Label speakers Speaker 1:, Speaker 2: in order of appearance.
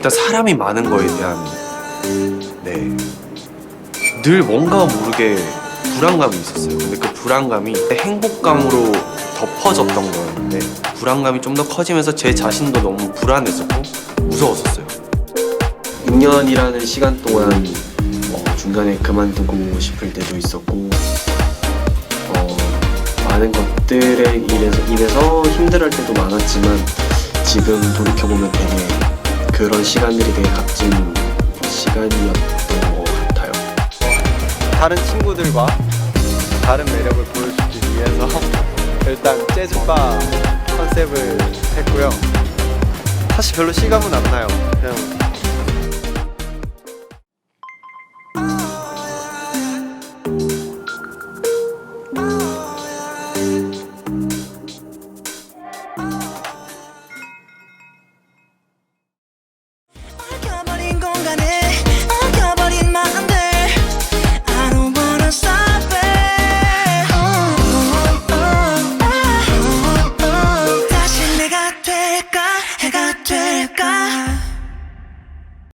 Speaker 1: 일단 사람이 많은 거에 대한 네. 늘 뭔가 모르게 불안감이 있었어요. 근데 그 불안감이 행복감으로 덮어졌던 거였는데 불안감이 좀 더 커지면서 제 자신도 너무 불안했었고 무서웠었어요. 6년이라는 시간 동안 어, 중간에 그만두고 싶을 때도 있었고 어, 많은 것들에 인해서, 인해서 힘들할 때도 많았지만 지금 돌이켜보면 되게 그런 시간들이 되게 값진 시간이었던 것 같아요.
Speaker 2: 다른 친구들과 다른 매력을 보여주기 위해서 일단 재즈바 컨셉을 했고요. 사실 별로 실감은 안 나요. 그냥